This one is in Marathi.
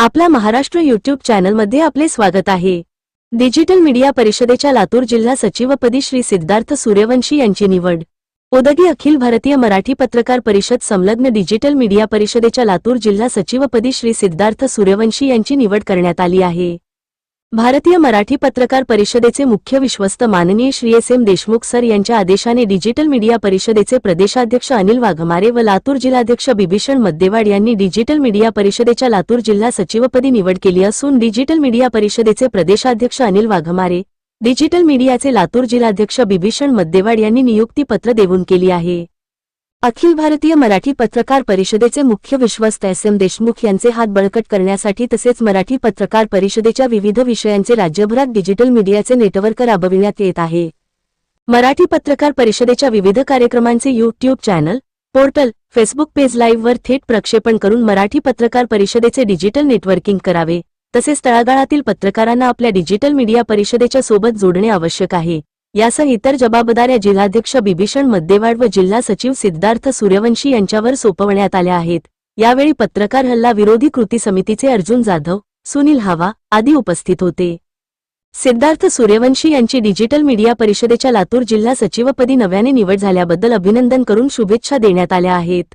आपल्या महाराष्ट्र युट्यूब चॅनलमध्ये आपले स्वागत आहे. डिजिटल मीडिया परिषदेच्या लातूर जिल्हा सचिवपदी श्री सिद्धार्थ सूर्यवंशी यांची निवड. उदगी अखिल भारतीय मराठी पत्रकार परिषद संलग्न डिजिटल मीडिया परिषदेच्या लातूर जिल्हा सचिवपदी श्री सिद्धार्थ सूर्यवंशी यांची निवड करण्यात आली आहे. भारतीय मराठी पत्रकार परिषदेचे मुख्य विश्वस्त माननीय Shri S M Deshmukh sir यांच्या आदेशाने डिजिटल मीडिया परिषदेचे प्रदेशाध्यक्ष अनिल वाघमारे व लातूर जिल्हाध्यक्ष बिभीषण मद्देवाड यांनी डिजिटल मीडिया परिषदेच्या लातूर जिल्हा सचिवपदी निवड केली असून डिजिटल मीडिया परिषदेचे प्रदेशाध्यक्ष अनिल वाघमारे डिजिटल मीडियाचे लातूर जिल्हाध्यक्ष बिभीषण मद्देवाड यांनी नियुक्तीपत्र देऊन केली आहे. अखिल भारतीय मराठी पत्रकार परिषदेचे मुख्य विश्वस्त एस एम देशमुख यांचे हात बळकट करण्यासाठी तसेच मराठी पत्रकार परिषदेच्या विविध विषयांचे राज्यभरात डिजिटल मीडियाचे नेटवर्क राबविण्यात येत आहे. मराठी पत्रकार परिषदेच्या विविध कार्यक्रमांचे YouTube channel portal Facebook page लाईव्हवर थेट प्रक्षेपण करून मराठी पत्रकार परिषदेचे डिजिटल नेटवर्किंग करावे तसेच तळागाळातील पत्रकारांना आपल्या डिजिटल मीडिया परिषदेच्या सोबत जोडणे आवश्यक आहे. यासह इतर जबाबदाऱ्या जिल्हाध्यक्ष बिभीषण मद्देवाड व जिल्हा सचिव सिद्धार्थ सूर्यवंशी यांच्यावर सोपवण्यात आल्या आहेत. यावेळी पत्रकार हल्ला विरोधी कृती समितीचे अर्जुन जाधव सुनील हावा आदी उपस्थित होते. सिद्धार्थ सूर्यवंशी यांची डिजिटल मीडिया परिषदेच्या लातूर जिल्हा सचिवपदी नव्याने निवड झाल्याबद्दल अभिनंदन करून शुभेच्छा देण्यात आल्या आहेत.